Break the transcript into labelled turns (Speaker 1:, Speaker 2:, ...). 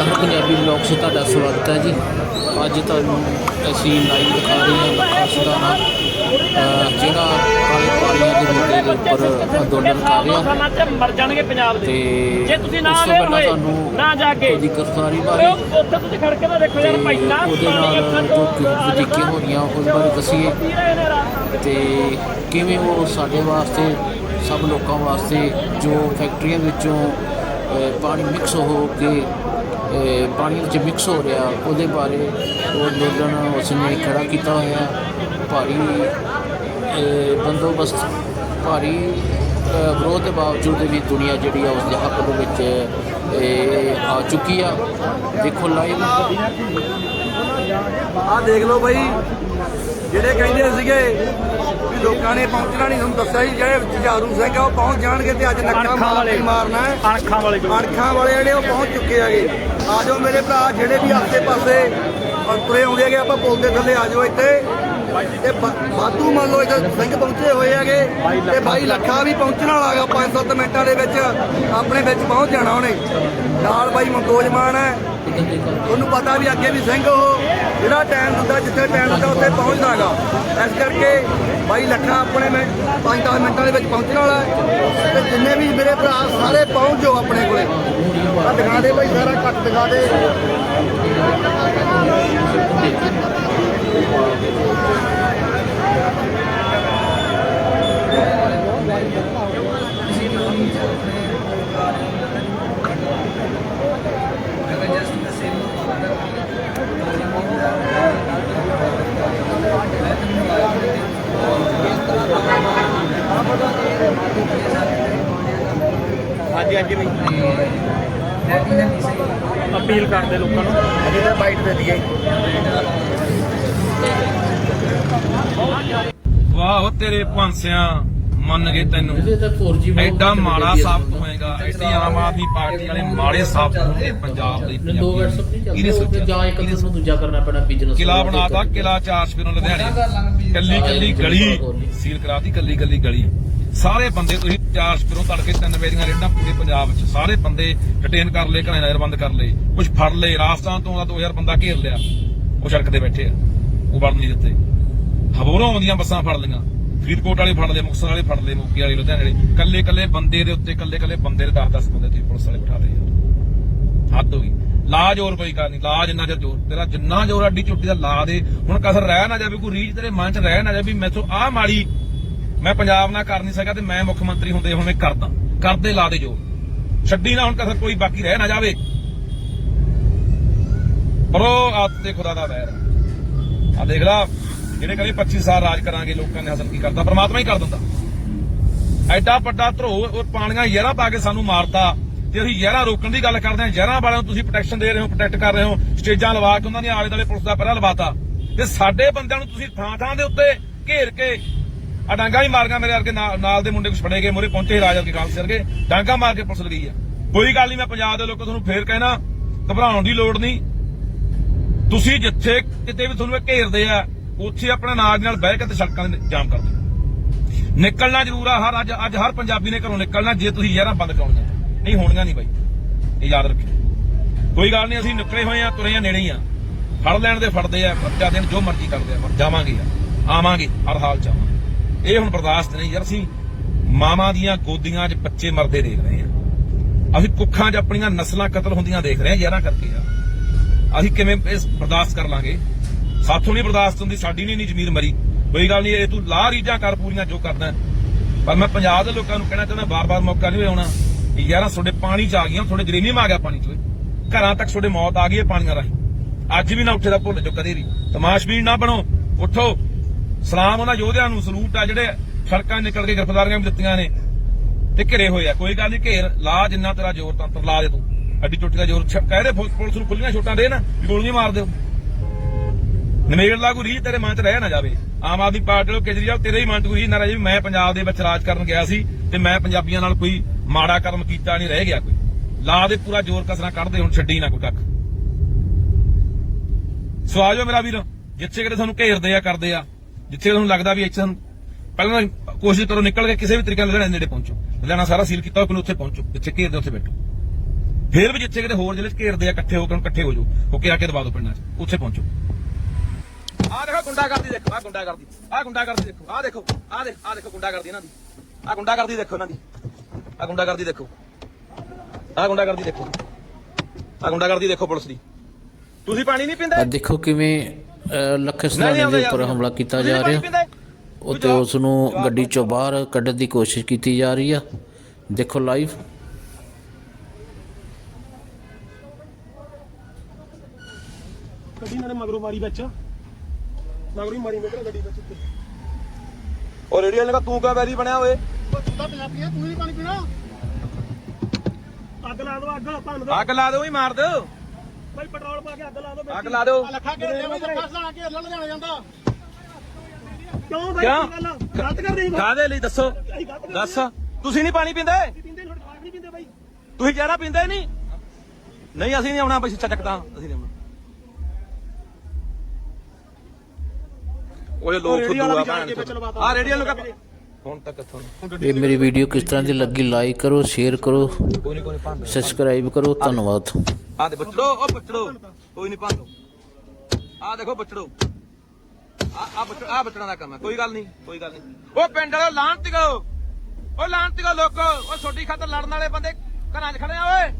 Speaker 1: ਹਰ Punjabi blog 'ਚ ਤੁਹਾਡਾ ਸਵਾਗਤ ਹੈ ਜੀ। ਅੱਜ ਤੁਹਾਨੂੰ ਅਸੀਂ ਲਾਈਵ ਦਿਖਾ ਰਹੇ ਹਾਂ ਲੱਖਾ ਅਹ ਜਿਹੜਾ ਕਾਲੇ ਪਾਣੀਆਂ ਦੇ ਮੁੱਦੇ ਦੇ ਉੱਪਰ ਅੰਦੋਲਨ ਕਰ ਰਿਹਾ
Speaker 2: ਤੇ ਮਰ ਜਾਣਗੇ ਪੰਜਾਬ ਦੇ
Speaker 1: ਤੇ
Speaker 2: ਜੇ ਤੁਸੀਂ ਨਾ ਹੋਏ ਨਾ ਜਾ ਕੇ।
Speaker 1: ਉਹਦੀ ਗ੍ਰਿਫਤਾਰੀ ਬਾਰੇ
Speaker 2: ਉੱਥੇ ਤੁਸੀਂ ਖੜ ਕੇ ਤਾਂ ਦੇਖੋ
Speaker 1: ਤੇ
Speaker 2: ਯਾਰ ਪਹਿਲਾਂ
Speaker 1: ਉਹਦੇ ਨਾਲ ਜੋ ਵਧੀਕੀਆਂ ਹੋ ਰਹੀਆਂ ਉਸ ਬਾਰੇ ਦੱਸੀਏ। ਤੇ ਕਿਵੇਂ ਉਹ ਸਾਡੇ ਵਾਸਤੇ ਸਭ ਲੋਕਾਂ ਵਾਸਤੇ ਜੋ ਫੈਕਟਰੀਆਂ ਵਿੱਚੋਂ ਪਾਣੀ ਮਿਕਸ ਹੋ ਕੇ ਪਾਣੀ ਵਿੱਚ ਮਿਕਸ ਹੋ ਰਿਹਾ ਉਹਦੇ ਬਾਰੇ ਉਹ ਅੰਦੋਲਨ ਉਸਨੇ ਖੜਾ ਕੀਤਾ ਹੋਇਆ ਭਾਰੀ ਬੰਦੋਬਸਤ ਭਾਰੀ ਅਹ, ਵਿਰੋਧ ਦੇ ਬਾਵਜੂਦ ਵੀ ਦੁਨੀਆ ਜਿਹੜੀ ਆ ਉਸ ਦੇ ਹੱਕ ਦੇ ਵਿੱਚ ਆ ਚੁੱਕੀ ਆ। ਦੇਖੋ ਲਾਈਵ
Speaker 3: ਆਹ ਦੇਖ ਲਓ ਬਾਈ ਜਿਹੜੇ ਕਹਿੰਦੇ ਸੀਗੇ ਵੀ ਲੋਕਾਂ ਨੇ ਪਹੁੰਚਣਾ ਨਹੀਂ ਤੁਹਾਨੂੰ ਦੱਸਿਆ ਸੀ ਜਿਹੜੇ ਜੁਝਾਰੂ ਸਿੰਘ ਆ ਉਹ ਪਹੁੰਚ ਜਾਣਗੇ ਤੇ ਅੱਜ ਨੱਕਾ
Speaker 2: ਅਣਖਾਂ ਵਾਲੇ।
Speaker 3: ਮਾਰਨਾ ਹੈ।
Speaker 2: ਅਣਖਾਂ ਵਾਲੇ ਜੋ
Speaker 3: ਅਣਖਾਂ ਵਾਲੇ ਜਿਹੜੇ ਉਹ ਪਹੁੰਚ ਚੁੱਕੇ ਹੈਗੇ ਆ ਜਾਓ ਮੇਰੇ ਭਰਾ ਜਿਹੜੇ ਵੀ ਆਸੇ ਪਾਸੇ ਅ, ਤੁਰੇ ਆਉਂਦੇ ਹੈਗੇ ਆਪਾਂ ਪੁਲ ਦੇ ਥੱਲੇ ਆ ਜਾਓ ਇੱਥੇ। ਤੇ ਵਾ- ਮੰਨ ਲਓ ਇੱਥੇ ਸਿੰਘ ਪਹੁੰਚੇ ਹੋਏ ਹੈਗੇ ਤੇ ਬਾਈ ਲੱਖਾ ਵੀ ਪਹੁੰਚਣ ਵਾਲਾ ਹੈਗਾ 5-7 ਮਿੰਟਾਂ ਦੇ ਵਿੱਚ ਆਪਣੇ ਵਿੱਚ ਪਹੁੰਚ ਜਾਣਾ ਉਹਨੇ। ਨਾਲ ਬਾਈ ਮਨਤੋਜ ਮਾਨ ਹੈ। ਉਹਨੂੰ ਪਤਾ ਵੀ ਅੱਗੇ ਵੀ ਸਿੰਘ ਉਹ ਜਿਹੜਾ ਟਾਈਮ ਹੁੰਦਾ, ਜਿੱਥੇ ਟਾਈਮ ਦਿੰਦਾ ਉੱਥੇ ਪਹੁੰਚਦਾ ਹੈਗਾ। ਇਸ ਕਰਕੇ ਬਾਈ ਲੱਖਾ ਆਪਣੇ ਮੈਂ 5-10 ਮਿੰਟਾਂ ਦੇ ਵਿੱਚ ਪਹੁੰਚਣ ਵਾਲਾ ਤੇ ਜਿੰਨੇ ਵੀ ਮੇਰੇ ਭਰਾ ਸਾਰੇ ਪਹੁੰਚ ਜਾਓ ਆਪਣੇ ਕੋਲੇ। ਆ ਦਿਖਾ ਦੇ ਬਾਈ ਸਾਰਾ ਕੱਟ ਦਿਖਾ ਦੇ।
Speaker 2: ਹਾਂਜੀ ਹਾਂਜੀ ਬਈ। ਅਪੀਲ ਕਰਦੇ ਲੋਕਾਂ ਨੂੰ।
Speaker 3: ਅਜੇ ਤਾਂ ਬਾਈਟ ਦੇ ਦਈਏ।
Speaker 4: ਵਾਹ ਉਹ ਤੇਰੇ ਭਾਂਸਿਆਂ ਮੰਨ ਗਏ ਤੈਨੂੰ।
Speaker 1: ਇਹਦੇ ਤਾਂ 4G ਬਹੁਤ
Speaker 4: ਐਡਾ ਮਾੜਾ। ਸਾਬਤ ਹੋਏਗਾ ਐਡੀ ਆਮ ਆਦਮੀ ਪਾਰਟੀ ਵਾਲੇ ਮਾੜੇ ਸਾਬਤ ਹੋਣਗੇ ਪੰਜਾਬ ਦੇ
Speaker 1: ਨੇ ਦੋ WhatsApp ਨਹੀਂ
Speaker 4: ਕਿਹਨੇ
Speaker 1: ਚੱਲਦੇ
Speaker 4: ਸੋਚਿਆ।
Speaker 1: ਜਾਂ ਇੱਕ ਨੂੰ ਦੂਜਾ ਕਰਨਾ ਪੈਣਾ ਬਿਜ਼ਨਸ
Speaker 4: ਕਿਲਾ ਬਣਾਤਾ ਕਿਲਾ ਚਾਰ ਸਪਿਰੋਂ ਲੁਧਿਆਣੇ। ਕੱਲੀ ਕੱਲੀ ਗਲੀ ਸੀਲ ਕਰਾਤੀ ਕੱਲੀ ਕੱਲੀ ਗਲੀ। ਸਾਰੇ ਬੰਦੇ ਤੁਸੀਂ ਚਾਰ ਸਪਿਰੋਂ ਤੜਕੇ ਤਿੰਨ ਵਜੇ ਦੀਆਂ ਰੇਡਾਂ ਪੂਰੇ ਪੰਜਾਬ ਵਿੱਚ। ਸਾਰੇ ਬੰਦੇ ਡਿਟੇਨ ਕਰ ਲਏ ਘਰਾਂ ਨਜ਼ਰਬੰਦ ਕਰ ਲਏ। ਕੁਝ ਫੜ ਲਏ ਰਾਜਸਥਾਨ ਤੋਂ ਦਾ 2000 ਬੰਦਾ ਘੇਰ ਲਿਆ। ਉਹ ਸੜਕ ਤੇ ਬੈਠੇ ਆ। ਉਹ ਵੜਨ ਨਹੀਂ ਦਿੱਤੇ। ਹਬੋਰੋਂ ਆਉਂਦੀਆਂ ਬੱਸਾਂ ਫੜ ਲਈਆਂ। ਫਰੀਦਕੋਟ ਵਾਲੇ ਫੜ ਲਏ, ਮੁਕਤਸਰ ਵਾਲੇ ਫੜ ਲਏ, ਮੋਗੇ ਵਾਲੇ, ਲੁਧਿਆਣੇ ਵਾਲੇ। ਕੱਲੇ ਕੱਲੇ ਬੰਦੇ ਦੇ ਉੱਤੇ ਕੱਲੇ ਕੱਲੇ ਬੰਦੇ ਦੇ 10 10 ਬੰਦੇ ਤੁਸੀਂ ਪੁਲਿਸ ਵਾਲੇ ਬਿਠਾ ਲਏ ਹੱਦ ਹੋ ਗਈ। ਲਾ ਜ਼ੋਰ ਕੋਈ ਕਰ ਨਹੀਂ, ਲਾ ਜਿੰਨਾ ਜ਼ੋਰ ਤੇਰਾ ਜਿੰਨਾ ਜ਼ੋਰ ਅੱਡੀ ਚੁੱਟੀ ਦਾ ਲਾ ਦੇ। ਹੁਣ ਕਸਰ ਰਹਿ ਨਾ ਜਾਵੇ, ਕੋਈ ਰੀਝ ਤੇਰੇ ਮਨ 'ਚ ਰਹਿ ਨਾ ਜਾਵੇ ਵੀ ਮੈਥੋਂ ਆਹ ਮਾੜੀ ਮੈਂ ਪੰਜਾਬ ਨਾਲ ਕਰ ਨਹੀਂ ਸਕਿਆ ਤੇ ਮੈਂ ਮੁੱਖ ਮੰਤਰੀ ਹੁੰਦੇ ਹੁਣ ਮੈਂ ਕਰਦਾ। ਕਰਦੇ ਲਾ ਦੇ ਜ਼ੋਰ। ਛੱਡੀ ਨਾ ਹੁਣ ਕਸਰ, ਕੋਈ ਬਾਕੀ ਰਹਿ ਨਾ ਜਾਵੇ। ਪਰ ਉਹ ਆਪ ਤੇ ਖੁਦਾ ਦਾ ਵੈਰ ਆ ਦੇਖ ਲਾ, ਜਿਹੜੇ ਕਹਿੰਦੇ 25 ਸਾਲ ਰਾਜ ਕਰਾਂਗੇ, ਲੋਕਾਂ ਨੇ ਹਾਸਲ ਕੀ ਕਰਦਾ ਪਰਮਾਤਮਾ ਹੀ ਕਰ ਦਿੰਦਾ। ਐਡਾ ਵੱਡਾ ਧਰੋ ਉਹ ਪਾਣੀਆਂ ਜ਼ਹਿਰਾਂ ਪਾ ਕੇ ਸਾਨੂੰ ਮਾਰਤਾ ਤੇ ਅਸੀਂ ਜ਼ਹਿਰਾਂ ਰੋਕਣ ਦੀ ਗੱਲ ਕਰਦੇ ਹਾਂ। ਜ਼ਹਿਰਾਂ ਵਾਲਿਆਂ ਨੂੰ ਤੁਸੀਂ ਪ੍ਰੋਟੈਕਸ਼ਨ ਦੇ ਰਹੇ ਹੋ ਪ੍ਰੋਟੈਕਟ ਕਰ ਰਹੇ ਹੋ। ਸਟੇਜਾਂ ਲਵਾ ਕੇ ਉਹਨਾਂ ਨੇ ਆਲੇ ਦੁਆਲੇ ਪੁਲਿਸ ਦਾ ਪਹਿਰਾ ਲਵਾਤਾ। ਤੇ ਸਾਡੇ ਬੰਦਿਆਂ ਨੂੰ ਤੁਸੀਂ ਥਾਂ ਥਾਂ ਦੇ ਉੱਤੇ ਘੇਰ ਕੇ ਆ ਡਾਂਗਾ ਹੀ ਮਾਰੀਆਂ ਮੇਰੇ ਵਰਗੇ ਨਾਲ ਦੇ ਮੁੰਡੇ ਕੁਛ ਫੜੇ ਗਏ। ਮੋਰੇ ਪਹੁੰਚੇ ਸੀ ਰਾਜਾ ਕੇ ਕਾਲ ਸਰਗੇ ਡਾਂਗਾ ਮਾਰ ਕੇ ਪੁਲਿਸ ਲਗਈ ਆ। ਕੋਈ ਗੱਲ ਨਹੀਂ, ਮੈਂ ਪੰਜਾਬ ਦੇ ਲੋਕਾਂ ਤੁਹਾਨੂੰ ਫੇਰ ਕਹਿਣਾ, ਘਬਰਾਉਣ ਦੀ ਲੋੜ ਨਹੀਂ। ਤੁਸੀਂ ਜਿੱਥੇ ਕਿਤੇ ਵੀ ਤੁਹਾਨੂੰ ਘੇਰਦੇ ਆ, ਉੱਥੇ ਆਪਣਾ ਨਾਜ ਨਾਲ ਬਹਿ ਕੇ ਤੇ ਸੜਕਾਂ ਦੇ ਜਾਮ ਕਰ ਦਿਓ। ਨਿਕਲਣਾ ਜ਼ਰੂਰ ਆ, ਹਰ ਅੱਜ ਅੱਜ ਹਰ ਪੰਜਾਬੀ ਨੇ ਘਰੋਂ ਨਿਕਲਣਾ, ਜੇ ਤੁਸੀਂ ਯਾਰਾਂ ਬੰਦ ਕਰਾਉਣੀਆਂ ਨਹੀਂ ਹੋਣੀਆਂ ਨਹੀਂ ਬਾਈ, ਇਹ ਯਾਦ ਰੱਖਿਓ। ਕੋਈ ਗੱਲ ਨਹੀਂ, ਅਸੀਂ ਨਿਕਲੇ ਹੋਏ ਆ ਤੁਰੇ ਆ ਨੇੜੇ ਹੀ ਆ। ਫੜ ਲੈਣ ਦੇ ਫੜਦੇ ਆ ਬੱਚਾ ਦੇਣ, ਜੋ ਮਰਜ਼ੀ ਕਰਦੇ ਆ, ਪਰ ਜਾਵਾਂਗੇ ਯਾਰ ਆਵਾਂਗੇ, ਹਰ ਹਾਲ ਚ ਆਵਾਂਗੇ। ਇਹ ਹੁਣ ਬਰਦਾਸ਼ਤ ਨਹੀਂ ਯਾਰ, ਅਸੀਂ ਮਾਵਾਂ ਦੀਆਂ ਗੋਦੀਆਂ 'ਚ ਬੱਚੇ ਮਰਦੇ ਦੇਖ ਰਹੇ ਆ। ਅਸੀਂ ਕੁੱਖਾਂ 'ਚ ਆਪਣੀਆਂ ਨਸਲਾਂ ਕਤਲ ਹੁੰਦੀਆਂ ਦੇਖ ਰਹੇ ਆ, ਯਾਰਾਂ ਕਰਕੇ ਆ। ਅਸੀਂ ਕਿਵੇਂ ਇਸ ਬਰਦਾਸ਼ਤ ਕਰ ਲਾਂਗੇ? ਸਾਥੋਂ ਨਹੀਂ ਬਰਦਾਸ਼ਤ ਹੁੰਦੀ, ਸਾਡੀ ਨਹੀਂ ਇੰਨੀ ਜ਼ਮੀਰ ਮਰੀ। ਕੋਈ ਗੱਲ ਨਹੀਂ, ਇਹ ਤੂੰ ਲਾਹ ਰੀਜਾਂ ਕਰ ਪੂਰੀਆਂ ਜੋ ਕਰਦਾ ਪਰ ਮੈਂ ਪੰਜਾਬ ਦੇ ਲੋਕਾਂ ਨੂੰ ਕਹਿਣਾ ਚਾਹੁੰਦਾ, ਬਾਰ-ਬਾਰ ਮੌਕਾ ਨਹੀਂ ਆਉਣਾ ਕਿ ਯਾਰਾਂ ਤੁਹਾਡੇ ਪਾਣੀ ਚ ਆ ਗਈਆਂ, ਤੁਹਾਡੇ ਜਰੇਨੀਅਮ ਆ ਗਿਆ ਪਾਣੀ ਚ ਘਰਾਂ ਤੱਕ ਤੁਹਾਡੇ ਮੌਤ ਆ ਗਈ ਹੈ ਪਾਣੀਆਂ ਰਾਹੀਂ। ਅੱਜ ਵੀ ਨਾ ਉੱਠੇ ਦਾ ਭੁੱਲ ਜੋ ਕਦੇ ਵੀ। ਤਮਾਸ਼ਬੀਨ ਨਾ ਬਣੋ, ਉੱਠੋ। ਸਲਾਮ ਉਹਨਾਂ ਯੋਧਿਆਂ ਨੂੰ, ਸਲੂਟ ਆ ਜਿਹੜੇ ਸੜਕਾਂ ਨਿਕਲ ਕੇ ਗ੍ਰਿਫਤਾਰੀਆਂ ਵੀ ਦਿੱਤੀਆਂ ਨੇ ਤੇ ਘਿਰੇ ਹੋਏ ਆ। ਕੋਈ ਗੱਲ ਨਹੀਂ, ਘੇਰ ਲਾ ਜਿੰਨਾ ਤੇਰਾ ਜ਼ੋਰ ਤੰਤਰ ਲਾ ਦੇ ਤੂੰ। ਅੱਡੀ ਚੋਟੀ ਦਾ ਜ਼ੋਰ ਕਹਿ ਦੇ ਪੁਲਿਸ ਨੂੰ ਖੁੱਲੀਆਂ ਛੋਟਾਂ ਦੇ ਨਾ ਵੀ ਗੋਲੀਆਂ ਮਾਰ ਦਿਓ। ਨਵੇੜ ਲਾ ਕੋਈ ਰੀਝ ਤੇਰੇ ਮਨ 'ਚ ਰਹਿ ਨਾ ਜਾਵੇ। ਆਮ ਆਦਮੀ ਪਾਰਟੀ ਨੂੰ ਕੇਜਰੀਵਾਲ, ਤੇਰੇ ਹੀ ਮਨ 'ਚ ਕੋਈ ਰੀਝ ਨਾ ਮੈਂ ਪੰਜਾਬ ਦੇ ਵਿੱਚ ਰਾਜ ਕਰਨ ਗਿਆ ਸੀ ਤੇ ਮੈਂ ਪੰਜਾਬੀਆਂ ਨਾਲ ਕੋਈ ਮਾੜਾ ਕਰਮ ਕੀਤਾ ਨਹੀਂ, ਰਹਿ ਗਿਆ ਕੋਈ। ਲਾ ਦੇ ਪੂਰਾ ਜ਼ੋਰ ਕਸਣਾ ਕੱਢਦੇ ਹੁਣ, ਛੱਡੀ ਨਾ ਕੋਈ ਕੱਖ। ਸੋ ਆਜੋ ਮੇਰਾ ਵੀਰ, ਜਿੱਥੇ ਕਿਤੇ ਤੁਹਾਨੂੰ ਘੇਰਦੇ ਆ, ਕਰਦੇ ਆ। ਜਿੱਥੇ ਤੁਹਾਨੂੰ ਲੱਗਦਾ ਵੀ ਇੱਥੇ ਪਹਿਲਾਂ ਕੋਸ਼ਿਸ਼ ਕਰੋ ਨਿਕਲ ਕੇ ਕਿਸੇ ਵੀ ਤਰੀਕੇ ਨਾਲ ਲੁਧਿਆਣੇ ਨੇੜੇ ਪਹੁੰਚੋ। ਲੁਧਿਆਣਾ ਸਾਰਾ ਸੀਲ ਕੀਤਾ ਹੋਇਆ ਕੋਈ ਉੱਥੇ ਪਹੁੰਚੋ, ਜਿੱਥੇ ਘੇਰਦੇ ਉੱਥੇ ਬੈਠੋ। ਫੇਰ ਵੀ ਜਿੱਥੇ ਕਿਤੇ ਹੋਰ ਜ਼ਿਲ੍ਹੇ ਘੇਰਦੇ ਆ ਇਕੱਠੇ ਹੋ ਕੇ ਇਕੱਠੇ ਹੋ ਜਾਓ ਹੋ ਕੇ ਆ ਕੇ ਦਬਾ ਦਿਓ ਪਿੰਡਾਂ 'ਚ ਉੱਥੇ ਪਹੁੰਚੋ। ਆ ਦੇਖੋ ਗੁੰਡਾ ਕਰਦੀ ਦੇਖੋ ਆ ਗੁੰਡਾ ਕਰਦੀ ਆ ਗੁੰਡਾ ਕਰਦੀ ਦੇਖੋ ਆ ਦੇਖੋ ਆ ਦੇਖ ਆ ਦੇਖੋ ਗੁੰਡਾ ਕਰਦੀ ਇਹਨਾਂ ਦੀ ਆ ਗੁੰਡਾ ਕਰਦੀ ਦੇਖੋ ਇਹਨਾਂ ਦੀ ਆ ਗੁੰਡਾ ਕਰਦੀ ਦੇਖੋ ਆ ਗੁੰਡਾ ਕਰਦੀ ਦੇਖੋ ਆ ਗੁੰਡਾ ਕਰਦੀ ਦੇਖੋ ਪੁਲਿਸ ਦੀ। ਤੁਸੀਂ ਪਾਣੀ ਨਹੀਂ
Speaker 1: ਆ
Speaker 4: ਪੀਂਦੇ
Speaker 1: ਦੇਖੋ ਕਿਵੇਂ ਲੱਖੇ ਸਲਾਣੇ ਦੇ ਉੱਪਰ ਹਮਲਾ ਕੀਤਾ ਜਾ ਰਿਹਾ। ਉਹ ਤੇ ਉਸ ਨੂੰ ਗੱਡੀ ਚੋਂ ਬਾਹਰ ਕੱਢਣ ਦੀ ਕੋਸ਼ਿਸ਼ ਕੀਤੀ ਜਾ ਰਹੀ ਆ। ਦੇਖੋ ਲਾਈਵ
Speaker 2: ਗੱਡੀ ਨਾਲੇ ਮਗਰੋਂ ਮਾਰੀ ਵਿੱਚ। ਮਗਰੋਂ ਹੀ ਮਾਰੀ ਮੇਰੇ ਗੱਡੀ ਵਿੱਚ ਉੱਤੇ।
Speaker 4: ਉਹ ਰੇਡੀਓ ਨੇ ਕਹਾ ਤੂੰ ਕਾ ਵੈਰੀ ਬਣਿਆ ਓਏ?
Speaker 2: ਅੱਗ ਲਾ ਦੋ ਅੱਗ ਭੰਨ ਦੋ
Speaker 4: ਅੱਗ ਲਾ ਦਿਓ ਹੀ ਮਾਰ ਦਿਓ।
Speaker 2: ਭਾਈ ਪੈਟਰੋਲ ਪਾ ਕੇ ਅੱਗ ਲਾ ਦੋ
Speaker 4: ਅੱਗ ਲਾ ਦਿਓ।
Speaker 2: ਕਿਉਂ ਭਾਈ
Speaker 4: ਕਿਉਂ?
Speaker 2: ਕੀ ਗੱਲ? ਆ? ਗਲਤ ਕਰਦੇ ਸੀ
Speaker 4: ਕਾਹਦੇ ਲਈ ਦੱਸੋ?
Speaker 2: ਅਸੀਂ ਗਲਤ ਕਰਦੇ
Speaker 4: ਦੱਸ। ਤੁਸੀਂ ਨਹੀਂ ਪਾਣੀ ਪੀਂਦੇ?
Speaker 2: ਪੀਂਦੇ ਨਹੀਂ ਪੀਂਦੇ ਭਾਈ
Speaker 4: ਤੁਸੀਂ ਜ਼ਹਿਰਾ ਪੀਂਦੇ ਨਹੀਂ ਨਹੀਂ ਅਸੀਂ ਨਹੀਂ ਆਉਣਾ ਬਈ ਸੱਚਾ ਚੱਕਦਾ ਅਸੀਂ ਨਹੀਂ ਆਉਣਾ। ਲੋਕ ਆ ਨੂੰ ਕਹ ਹੁਣ ਤੱਕ
Speaker 1: ਇਹ ਮੇਰੀ ਵੀਡੀਓ ਕਿਸ ਤਰ੍ਹਾਂ ਦੀ ਲੱਗੀ ਲਾਈਕ ਕਰੋ ਸ਼ੇਅਰ ਕਰੋ
Speaker 4: ਕੋਈ ਨਹੀਂ ਕੋਈ ਨਹੀਂ ਭੰਨ
Speaker 1: ਸਬਸਕ੍ਰਾਈਬ ਕਰੋ ਧੰਨਵਾਦ।
Speaker 4: ਆ ਦੇ ਬੱਚੜੋ ਉਹ ਬੱਚੜੋ ਕੋਈ ਨਹੀਂ ਭੰਨ ਆ ਦੇਖੋ ਬੱਚੜੋ। ਆ ਆ ਬੱਚੜ ਆ ਬੱਚੜਾਂ ਦਾ ਕੰਮ ਹੈ। ਕੋਈ ਗੱਲ ਨਹੀਂ ਕੋਈ ਗੱਲ ਨਹੀਂ ਉਹ ਪਿੰਡ ਵਾਲੋ ਲਾਂਤੀਓ ਉਹ ਲਾਂਤੀਓ ਲੋਕੋ। ਉਹ ਛੋਟੀ ਖਾਤਰ ਲੜਨ ਵਾਲੇ ਬੰਦੇ ਘਰਾਂ 'ਚ ਖੜੇ ਆ ਓਏ।